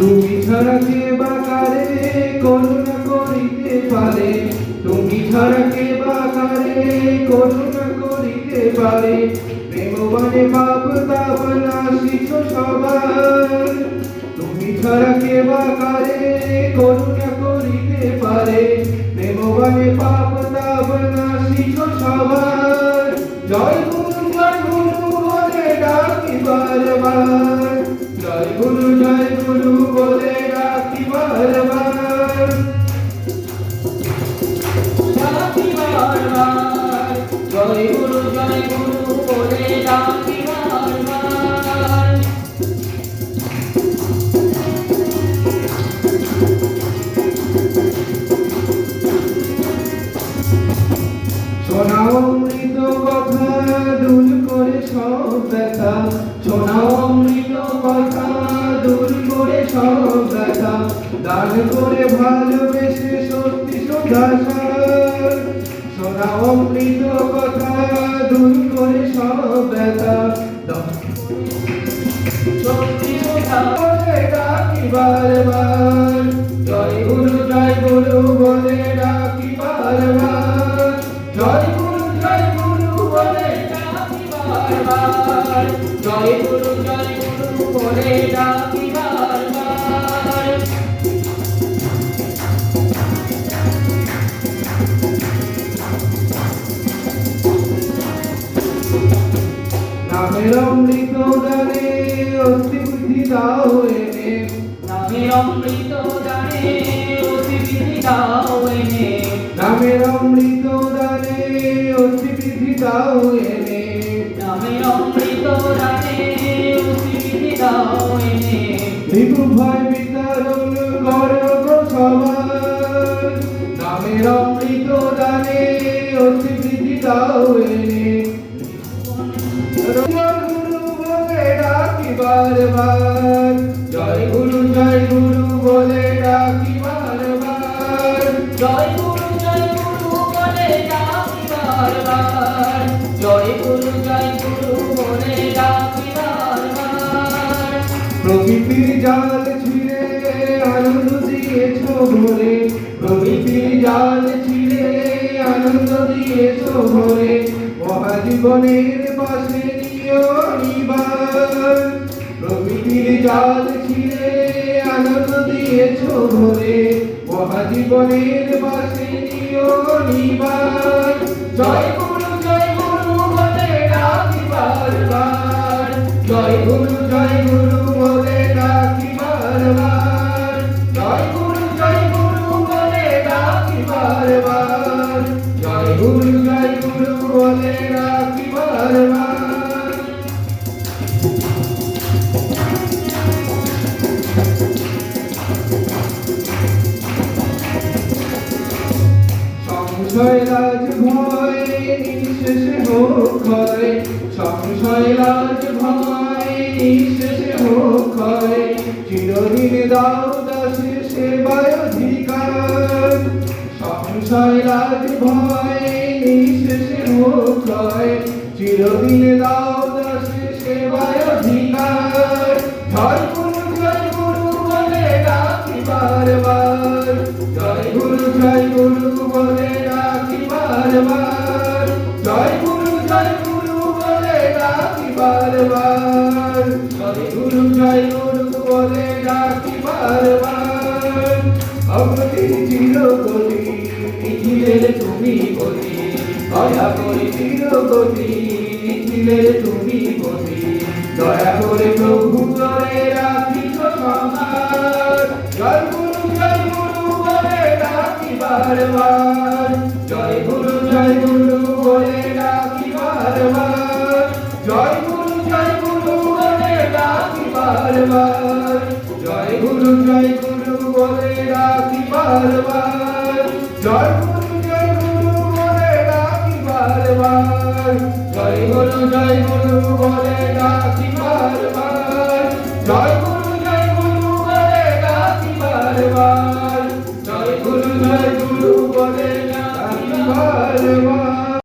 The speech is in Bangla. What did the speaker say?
তুমি ছাড়া কে বা কারে করুণা করিতে পারে। তুমি ছাড়া কে বা কারে করুণা করিতে পারে। প্রেমবানে পাপ তাপ নাশিছ সবার। তুমি ছাড়া কে বা কারে করুণা করিতে পারে। প্রেমবানে পাপ তাপ নাশিছ সবার। জয় অমৃত কথা দূর করে সব ব্যথা। শোনাও অমৃত কথা দূর করে সব ব্যথা। দান করে ভালোবেসে সত্যি সুধাসার শোনাও অমৃত কথা দূর করে সব ব্যথা। সত্যি বলে ডাকি বারবার। বারবার জয় গুরু জয় গুরু বলে ডাকি বারবার। নামের অমৃত দানে অতি বুদ্ধি দাও এনে। নামে অমৃত দানে অতি বিধি দাও এনে। নামের অমৃত দানে অতি বিধি দাও এনে। নামে অমৃত অতি বিধি দাও এনে বিভু ভয় বিতরণ কর গো সবার নামের অমৃত দানে বিধি দাও এনে গুরু বলে ডাকি বারবার জয় গুরু জয় গুরু বলে ডাকি বারবার জয় প্রকৃতির জাল ছিঁড়ে আনন্দ দিয়েছ ভরে। প্রকৃতির জাল ছিঁড়ে আনন্দ দিয়েছ ভরে। মহাজীবনের পাশে নিও নিবার প্রকৃতির জাল ছিঁড়ে আনন্দ দিয়েছ ভরে। মহাজীবনের পাশে নিও নিবার জয় সংশয় রাজ ভয়, নিঃশেষে হোক ক্ষয়। সংশয় রাজ ভয়, নিঃশেষে হোক ক্ষয়। চিরদিন দাও দাসে সেবায় অধিকার। সংশয় রাজ ভয়, নিঃশেষে হোক ক্ষয়। চিরদিন দাও দাসে সেবায় বারবার, জয় গুরু জয় গুরু বলে ডাকি বারবার। জয় গুরু জয় গুরু বলে ডাকি বারবার। অগতি চিরগতি নিখিলের তুমি গতি দয়া করে চিরগতি নিখিলের তুমি গতি দয়া করে প্রভু করে রাখিস সমার জয় গুরু জয় গুরু বলে ডাকি বারবার। ডাকি বারবার। জয় গুরু জয় গুরু বলে ডাকি বারবার। জয় গুরু জয় গুরু বলে ডাকি বারবার।